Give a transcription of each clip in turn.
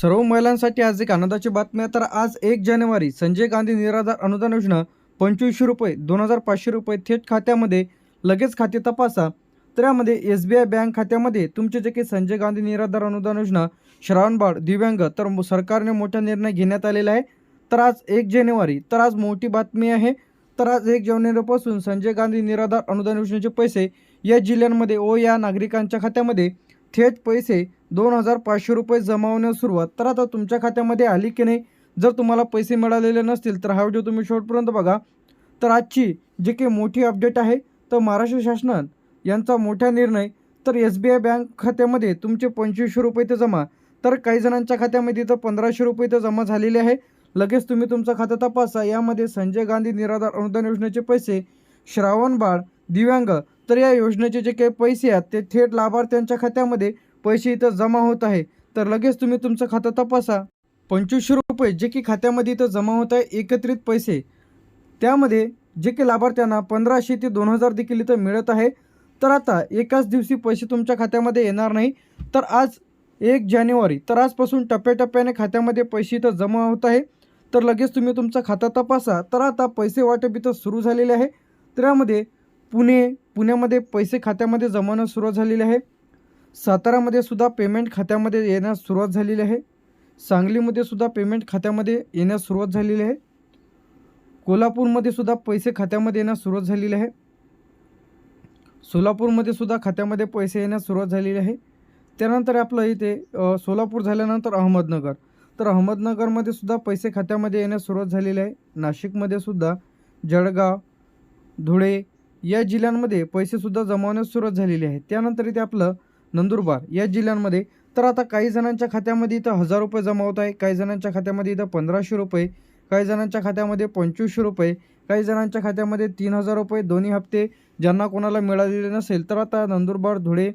सर्व महिलांसाठी आज एक आनंदाची बातमी आहे. तर आज एक जानेवारी संजय गांधी निराधार अनुदान योजना पंचवीसशे रुपये दोन हजार पाचशे रुपये थेट खात्यामध्ये लगेच खाते तपासा. तर यामध्ये एस बी आय बँक खात्यामध्ये तुमचे जे काही संजय गांधी निराधार अनुदान योजना श्रावणबाळ दिव्यांग तर सरकारने मोठा निर्णय घेण्यात आलेला आहे. तर आज एक जानेवारी तर आज मोठी बातमी आहे. तर आज एक जानेवारीपासून संजय गांधी निराधार अनुदान योजनेचे पैसे या जिल्ह्यांमध्ये व या नागरिकांच्या खात्यामध्ये थेट पैसे दोन हजार पाचशे रुपये जमा होण्यास सुरुवात. तर आता तुमच्या खात्यामध्ये आली की नाही? जर तुम्हाला पैसे मिळालेले नसतील तर हा व्हिडिओ तुम्ही शेवटपर्यंत बघा. तर आजची जे काही मोठी अपडेट आहे तर महाराष्ट्र शासनान यांचा मोठा निर्णय तर एस बी आय बँक खात्यामध्ये तुमचे पंचवीसशे रुपये ते जमा. तर काही जणांच्या खात्यामध्ये तर पंधराशे रुपये तर जमा झालेले आहे. लगेच तुम्ही तुमचं खातं तपासा. यामध्ये संजय गांधी निराधार अनुदान योजनेचे पैसे श्रावण बाळ दिव्यांग तर या योजनेचे जे काही पैसे आहेत ते थेट लाभार्थ्यांच्या खात्यामध्ये पैसे इथं जमा होत आहे. तर लगेच तुम्ही तुमचं खातं तपासा. पंचवीसशे रुपये जे की खात्यामध्ये इथं जमा होत आहे एकत्रित पैसे. त्यामध्ये जे की लाभार्थ्यांना पंधराशे ते दोन हजार देखील इथं मिळत आहे. तर आता एकाच दिवशी पैसे तुमच्या खात्यामध्ये येणार नाही. तर आज एक जानेवारी तर आजपासून टप्प्याटप्प्याने खात्यामध्ये पैसे इथं जमा होत आहे. तर लगेच तुम्ही तुमचं खातं तपासा. तर आता पैसे वाटप इथं सुरू झालेले आहे. तर यामध्ये पुणे पुण्यामध्ये पैसे खात्यामध्ये जमा सुरू सुरुवात झालेली आहे. सातारामध्ये सुद्धा पेमेंट खात्यामध्ये येण्यास सुरुवात झालेली आहे. सांगलीमध्ये सुद्धा पेमेंट खात्यामध्ये येण्यास सुरुवात झालेली आहे. कोल्हापूरमध्ये सुद्धा पैसे खात्यामध्ये येण्यास सुरुवात झालेली आहे. सोलापूरमध्ये सुद्धा खात्यामध्ये पैसे येण्यास सुरुवात झालेली आहे. त्यानंतर आपलं इथे सोलापूर झाल्यानंतर अहमदनगर. तर अहमदनगरमध्ये सुद्धा पैसे खात्यामध्ये येण्यास सुरुवात झालेली आहे. नाशिकमध्ये सुद्धा जळगाव धुळे या जिल्ह्यांमध्ये पैसेसुद्धा जमावण्यास सुरुवात झालेली आहे. त्यानंतर इथे आपलं नंदुरबार या जिल्ह्यांमध्ये. तर आता काही जणांच्या खात्यामध्ये इथं हजार रुपये जमा होत आहे काही जणांच्या खात्यामध्ये इथं पंधराशे रुपये काही जणांच्या खात्यामध्ये पंचवीसशे रुपये काही जणांच्या खात्यामध्ये तीन हजार रुपये दोन्ही हप्ते ज्यांना कोणाला मिळालेले नसेल. तर आता नंदुरबार धुळे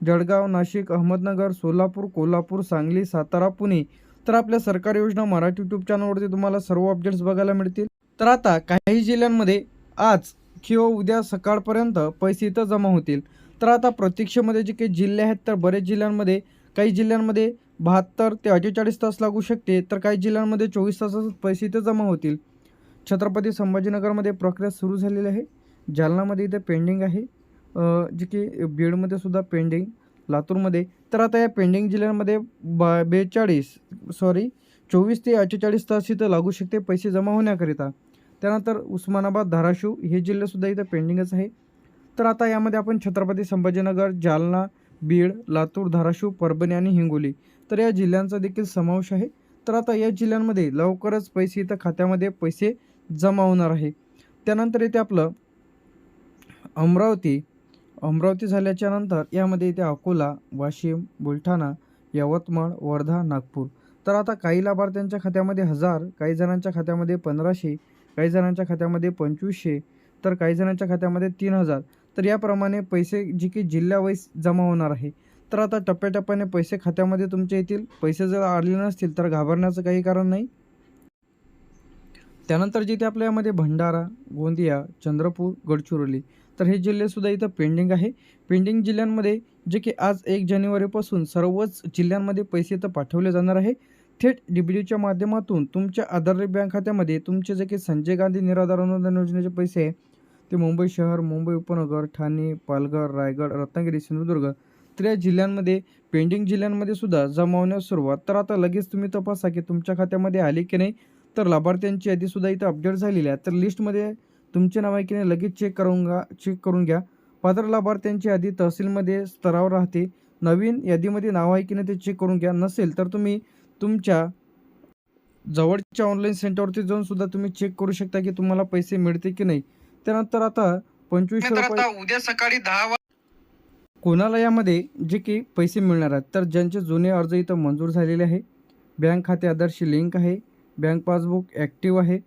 जळगाव नाशिक अहमदनगर सोलापूर कोल्हापूर सांगली सातारा पुणे. तर आपल्या सरकारी योजना मराठी यूट्यूब चॅनलवरती तुम्हाला सर्व अपडेट्स बघायला मिळतील. तर आता काही जिल्ह्यांमध्ये आज किंवा उद्या सकाळपर्यंत पैसे इथं जमा होतील. तर आता प्रतीक्षेमध्ये जे काही जिल्हे आहेत तर बरेच जिल्ह्यांमध्ये काही जिल्ह्यांमध्ये बहात्तर ते अठ्ठेचाळीस तास लागू शकते तर काही जिल्ह्यांमध्ये चोवीस तासात पैसे इथं जमा होतील. छत्रपती संभाजीनगरमध्ये प्रक्रिया सुरू झालेली आहे. जालनामध्ये इथे पेंडिंग आहे. जे की बीडमध्ये सुद्धा पेंडिंग लातूरमध्ये. तर आता या पेंडिंग जिल्ह्यांमध्ये बा बेचाळीस सॉरी चोवीस ते अठ्ठेचाळीस तास इथं लागू शकते पैसे जमा होण्याकरिता. त्यानंतर उस्मानाबाद धाराशिव हे जिल्हेसुद्धा इथं पेंडिंगच आहे. तर आता यामध्ये आपण छत्रपती संभाजीनगर जालना बीड लातूर धाराशिव परभणी आणि हिंगोली. तर या जिल्ह्यांचा देखील समावेश आहे. तर आता या जिल्ह्यांमध्ये लवकरच पैसे इथं खात्यामध्ये पैसे जमा होणार आहे. त्यानंतर इथे आपलं अमरावती अमरावती झाल्याच्यानंतर यामध्ये इथे अकोला वाशिम बुलढाणा यवतमाळ वर्धा नागपूर. तर आता काही लाभार्थ्यांच्या खात्यामध्ये हजार काही जणांच्या खात्यामध्ये पंधराशे काही जणांच्या खात्यामध्ये पंचवीसशे तर काही जणांच्या खात्यामध्ये तीन हजार. तर याप्रमाणे पैसे जे की जिल्ह्यावाईज जमा होणार आहे. तर आता टप्प्याटप्प्याने पैसे खात्यामध्ये तुमचे येतील. पैसे जर आले नसतील तर घाबरण्याचं काही कारण नाही. त्यानंतर जिथे आपल्या यामध्ये भंडारा गोंदिया चंद्रपूर गडचिरोली तर हे जिल्हेसुद्धा इथं पेंडिंग आहे. पेंडिंग जिल्ह्यांमध्ये जे की आज एक जानेवारीपासून सर्वच जिल्ह्यांमध्ये पैसे इथं पाठवले जाणार आहे. थेट डी बी माध्यमातून तुमच्या आधार बँक खात्यामध्ये तुमचे जे की संजय गांधी निराधार अनुदान योजनेचे पैसे आहे ते मुंबई शहर मुंबई उपनगर ठाणे पालघर रायगड रत्नागिरी सिंधुदुर्ग तर या जिल्ह्यांमध्ये पेंडिंग जिल्ह्यांमध्ये सुद्धा जमावण्यास सुरुवात. तर आता लगेच तुम्ही तपासा की तुमच्या खात्यामध्ये आले की नाही. तर लाभार्थ्यांची यादीसुद्धा इथं अपडेट झालेली आहे. तर लिस्टमध्ये तुमचे नाव आहे की नाही लगेच चेक करून घ्या चेक करून घ्या. पात्र लाभार्थ्यांची यादी तहसीलमध्ये स्तरावर राहते. नवीन यादीमध्ये नाव आहे की नाही ते चेक करून घ्या. नसेल तर तुम्ही तुमच्या जवळच्या ऑनलाईन सेंटरवरती जाऊन सुद्धा तुम्ही चेक करू शकता की तुम्हाला पैसे मिळते की नाही. त्यानंतर आता पंचवीसशे तर रुपये आता उद्या सकाळी दहा वा- कोणाला यामध्ये जे की पैसे मिळणार आहेत तर ज्यांचे जुने अर्ज इथं मंजूर झालेले आहे. बँक खाते आधारशी लिंक आहे. बँक पासबुक ॲक्टिव्ह आहे.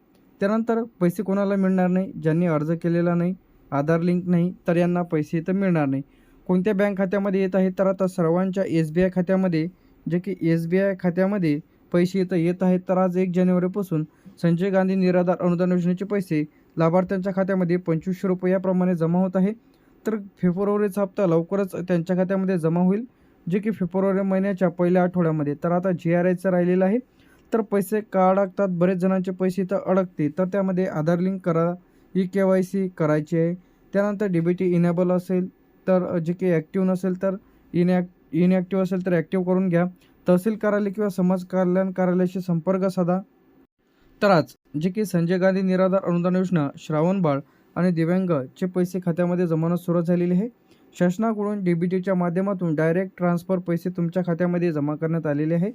त्यानंतर पैसे कोणाला मिळणार नाही ज्यांनी अर्ज केलेला नाही आधार लिंक नाही तर यांना पैसे इथं मिळणार नाही. कोणत्या बँक खात्यामध्ये येत आहे तर आता सर्वांच्या एस बी आय खात्यामध्ये जे की एस बी आय खात्यामध्ये पैसे इथं येत आहेत तर आज एक जानेवारीपासून संजय गांधी निराधार अनुदान योजनेचे पैसे लाभार्थ्यांच्या खात्यामध्ये पंचवीसशे रुपये याप्रमाणे जमा होत आहे. तर फेब्रुवारीचा हप्ता लवकरच त्यांच्या खात्यामध्ये जमा होईल जे की फेब्रुवारी महिन्याच्या पहिल्या आठवड्यामध्ये. तर आता जी आर आयचं राहिलेलं आहे. तर पैसे का अडकतात बरेच जणांचे पैसे इथं अडकते तर त्यामध्ये आधार लिंक करा ई के वाय सी करायची आहे. त्यानंतर डी बी टी इनेबल असेल तर जे की ॲक्टिव्ह नसेल तर इनॅक् इनॲक्टिव्ह असेल तर ॲक्टिव्ह करून घ्या. तहसील कार्यालय किंवा समाज कल्याण कार्यालयाशी संपर्क साधा. त्रास जे की संजय गांधी निराधार अनुदान योजना श्रावण बाळ आणि दिव्यांगचे पैसे खात्यामध्ये जमावणं सुरू झालेली आहे. शासनाकडून डी बी टीच्या माध्यमातून डायरेक्ट ट्रान्सफर पैसे तुमच्या खात्यामध्ये जमा करण्यात आलेले आहे.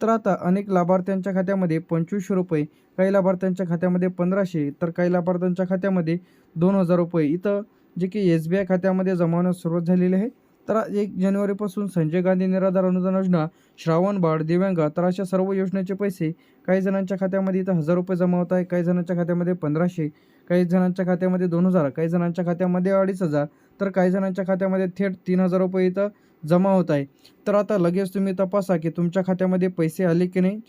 तर आता अनेक लाभार्थ्यांच्या खात्यामध्ये पंचवीसशे रुपये काही लाभार्थ्यांच्या खात्यामध्ये पंधराशे तर काही लाभार्थ्यांच्या खात्यामध्ये दोन हजार रुपये. इथं जे की एस बी आय खात्यामध्ये जमावण्यास सुरुवात झालेली आहे. तर एक जानेवारीपासून संजय गांधी निराधार अनुदान योजना श्रावण बाळ दिव्यांग तर अशा सर्व योजनेचे पैसे काही जणांच्या खात्यामध्ये इथं हजार रुपये जमा होत आहे. काही जणांच्या खात्यामध्ये पंधराशे काही जणांच्या खात्यामध्ये दोन हजार काही जणांच्या खात्यामध्ये अडीच हजार तर काही जणांच्या खात्यामध्ये थेट तीन हजार रुपये इथं जमा होत आहे. तर आता लगेच तुम्ही तपासा की तुमच्या खात्यामध्ये पैसे आले की नाही.